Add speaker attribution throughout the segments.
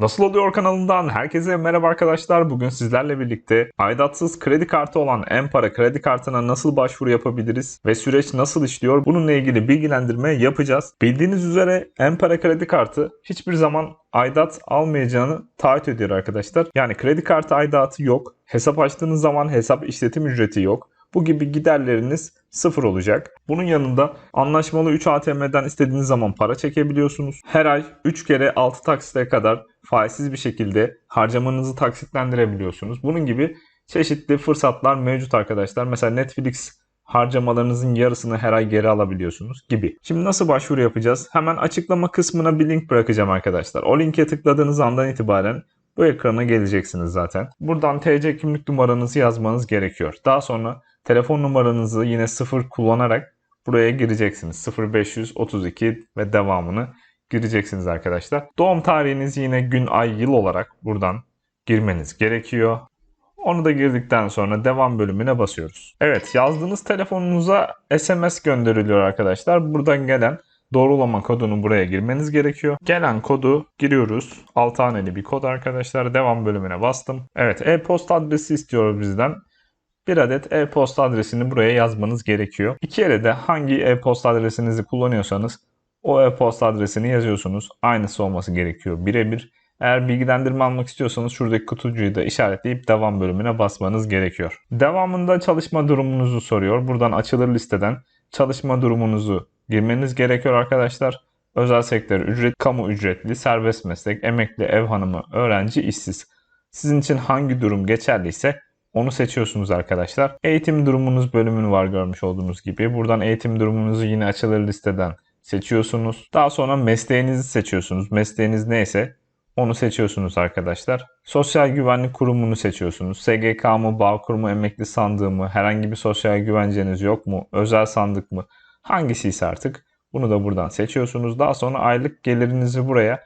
Speaker 1: Nasıl oluyor kanalından herkese merhaba arkadaşlar. Bugün sizlerle birlikte aidatsız kredi kartı olan Empara kredi kartına nasıl başvuru yapabiliriz ve süreç nasıl işliyor bununla ilgili bilgilendirme yapacağız. Bildiğiniz üzere Empara kredi kartı hiçbir zaman aidat almayacağını taahhüt ediyor arkadaşlar. Yani kredi kartı aidatı yok. Hesap açtığınız zaman hesap işletim ücreti yok. Bu gibi giderleriniz sıfır olacak. Bunun yanında anlaşmalı 3 ATM'den istediğiniz zaman para çekebiliyorsunuz. Her ay 3 kere 6 taksite kadar faizsiz bir şekilde harcamanızı taksitlendirebiliyorsunuz. Bunun gibi çeşitli fırsatlar mevcut arkadaşlar. Mesela Netflix harcamalarınızın yarısını her ay geri alabiliyorsunuz gibi. Şimdi nasıl başvuru yapacağız? Hemen açıklama kısmına bir link bırakacağım arkadaşlar. O linke tıkladığınız andan itibaren bu ekrana geleceksiniz zaten. Buradan TC kimlik numaranızı yazmanız gerekiyor. Daha sonra telefon numaranızı yine sıfır kullanarak buraya gireceksiniz. 0532 ve devamını gireceksiniz arkadaşlar. Doğum tarihiniz yine gün, ay, yıl olarak buradan girmeniz gerekiyor. Onu da girdikten sonra devam bölümüne basıyoruz. Evet yazdığınız telefonunuza SMS gönderiliyor arkadaşlar. Buradan gelen doğrulama kodunu buraya girmeniz gerekiyor. Gelen kodu giriyoruz. 6 haneli bir kod arkadaşlar. Devam bölümüne bastım. Evet e-posta adresi istiyor bizden. Bir adet e-posta adresini buraya yazmanız gerekiyor. İki yere de hangi e-posta adresinizi kullanıyorsanız o e-posta adresini yazıyorsunuz. Aynısı olması gerekiyor birebir. Eğer bilgilendirme almak istiyorsanız şuradaki kutucuğu da işaretleyip devam bölümüne basmanız gerekiyor. Devamında çalışma durumunuzu soruyor. Buradan açılır listeden çalışma durumunuzu girmeniz gerekiyor arkadaşlar. Özel sektör, ücret, kamu ücretli, serbest meslek, emekli, ev hanımı, öğrenci, işsiz. Sizin için hangi durum geçerliyse onu seçiyorsunuz arkadaşlar. Eğitim durumunuz bölümünü var görmüş olduğunuz gibi. Buradan eğitim durumunuzu yine açılır listeden seçiyorsunuz. Daha sonra mesleğinizi seçiyorsunuz. Mesleğiniz neyse onu seçiyorsunuz arkadaşlar. Sosyal güvenlik kurumunu seçiyorsunuz. SGK mı, Bağkur mu, emekli sandığı mı, herhangi bir sosyal güvenceniz yok mu, özel sandık mı, hangisi ise artık bunu da buradan seçiyorsunuz. Daha sonra aylık gelirinizi buraya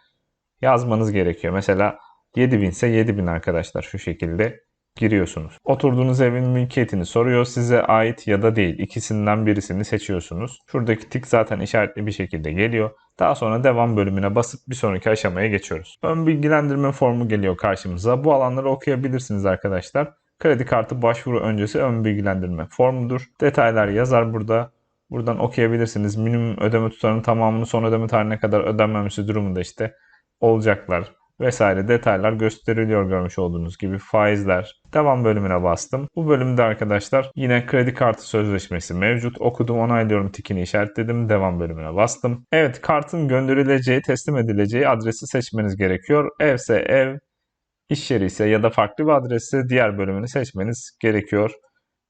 Speaker 1: yazmanız gerekiyor. Mesela 7000 ise 7000 arkadaşlar şu şekilde giriyorsunuz. Oturduğunuz evin mülkiyetini soruyor size ait ya da değil. İkisinden birisini seçiyorsunuz. Şuradaki tik zaten işaretli bir şekilde geliyor. Daha sonra devam bölümüne basıp bir sonraki aşamaya geçiyoruz. Ön bilgilendirme formu geliyor karşımıza. Bu alanları okuyabilirsiniz arkadaşlar. Kredi kartı başvuru öncesi ön bilgilendirme formudur. Detaylar yazar burada. Buradan okuyabilirsiniz. Minimum ödeme tutarının tamamını son ödeme tarihine kadar ödenmemesi durumunda işte olacaklar vesaire detaylar gösteriliyor görmüş olduğunuz gibi faizler. Devam bölümüne bastım. Bu bölümde arkadaşlar yine kredi kartı sözleşmesi mevcut. Okudum onaylıyorum tikini işaretledim. Devam bölümüne bastım. Evet kartın gönderileceği teslim edileceği adresi seçmeniz gerekiyor. Evse ev, iş yeri ise ya da farklı bir adresse diğer bölümünü seçmeniz gerekiyor.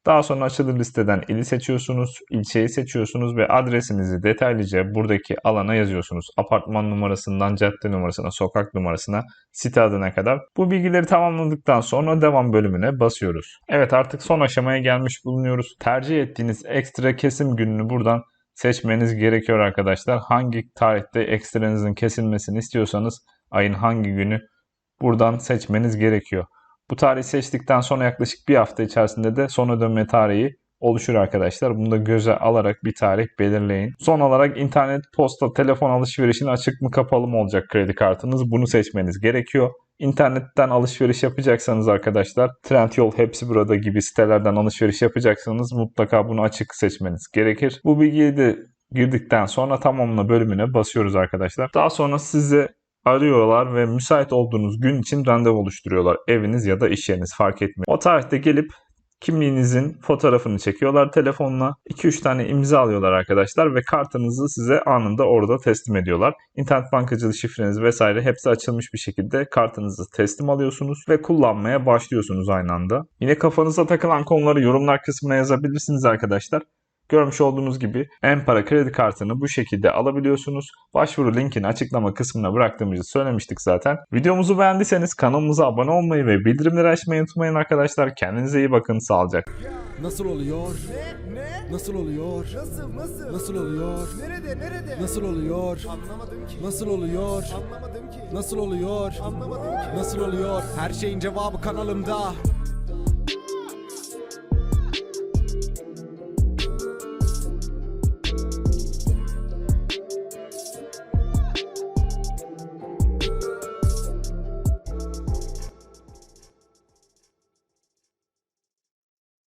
Speaker 1: Daha sonra açılır listeden ili seçiyorsunuz, ilçeyi seçiyorsunuz ve adresinizi detaylıca buradaki alana yazıyorsunuz. Apartman numarasından cadde numarasına, sokak numarasına, site adına kadar. Bu bilgileri tamamladıktan sonra devam bölümüne basıyoruz. Evet artık son aşamaya gelmiş bulunuyoruz. Tercih ettiğiniz ekstra kesim gününü buradan seçmeniz gerekiyor arkadaşlar. Hangi tarihte ekstranızın kesilmesini istiyorsanız ayın hangi günü buradan seçmeniz gerekiyor. Bu tarihi seçtikten sonra yaklaşık bir hafta içerisinde de son ödeme tarihi oluşur arkadaşlar. Bunu da göze alarak bir tarih belirleyin. Son olarak internet, posta, telefon alışverişine açık mı kapalı mı olacak kredi kartınız? Bunu seçmeniz gerekiyor. İnternetten alışveriş yapacaksanız arkadaşlar Trendyol hepsi burada gibi sitelerden alışveriş yapacaksanız mutlaka bunu açık seçmeniz gerekir. Bu bilgiyi de girdikten sonra tamamla bölümüne basıyoruz arkadaşlar. Daha sonra size arıyorlar ve müsait olduğunuz gün için randevu oluşturuyorlar. Eviniz ya da iş yeriniz fark etmiyor. O tarihte gelip kimliğinizin fotoğrafını çekiyorlar telefonla. 2-3 tane imza alıyorlar arkadaşlar ve kartınızı size anında orada teslim ediyorlar. İnternet bankacılığı şifreniz vesaire hepsi açılmış bir şekilde kartınızı teslim alıyorsunuz ve kullanmaya başlıyorsunuz aynı anda. Yine kafanıza takılan konuları yorumlar kısmına yazabilirsiniz arkadaşlar. Görmüş olduğunuz gibi Empara kredi kartını bu şekilde alabiliyorsunuz. Başvuru linkini açıklama kısmına bıraktığımızı söylemiştik zaten. Videomuzu beğendiyseniz kanalımıza abone olmayı ve bildirimleri açmayı unutmayın arkadaşlar. Kendinize iyi bakın. Sağlıcakla.
Speaker 2: Nasıl oluyor?
Speaker 3: Ne? Ne?
Speaker 2: Nasıl oluyor?
Speaker 3: Nasıl? Nasıl?
Speaker 2: Nasıl oluyor?
Speaker 3: Nerede? Nerede?
Speaker 2: Nasıl oluyor?
Speaker 3: Anlamadım ki.
Speaker 2: Nasıl oluyor?
Speaker 3: Anlamadım ki.
Speaker 2: Nasıl oluyor?
Speaker 3: Anlamadım ki.
Speaker 2: Nasıl oluyor? Her şeyin cevabı kanalımda.